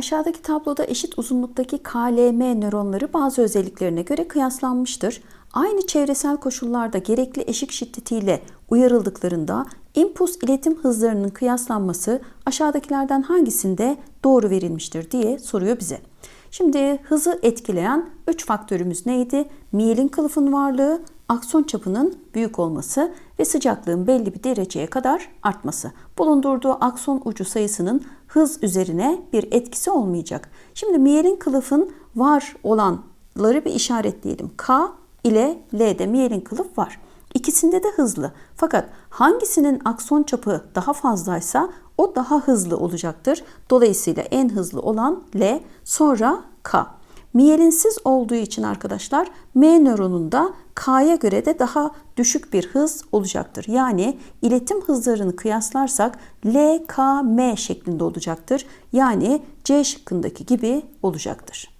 Aşağıdaki tabloda eşit uzunluktaki KLM nöronları bazı özelliklerine göre kıyaslanmıştır. Aynı çevresel koşullarda gerekli eşik şiddetiyle uyarıldıklarında impuls iletim hızlarının kıyaslanması aşağıdakilerden hangisinde doğru verilmiştir diye soruyor bize. Şimdi hızı etkileyen 3 faktörümüz neydi? Miyelin kılıfın varlığı, akson çapının büyük olması ve sıcaklığın belli bir dereceye kadar artması. Bulundurduğu akson ucu sayısının hız üzerine bir etkisi olmayacak. Şimdi miyelin kılıfın var olanları bir işaretleyelim. K ile L'de miyelin kılıf var. İkisinde de hızlı. Fakat hangisinin akson çapı daha fazlaysa o daha hızlı olacaktır. Dolayısıyla en hızlı olan L, sonra K. Miyelinsiz olduğu için arkadaşlar M nöronunda K'ya göre de daha düşük bir hız olacaktır. Yani iletim hızlarını kıyaslarsak L, K, M şeklinde olacaktır. Yani C şıkkındaki gibi olacaktır.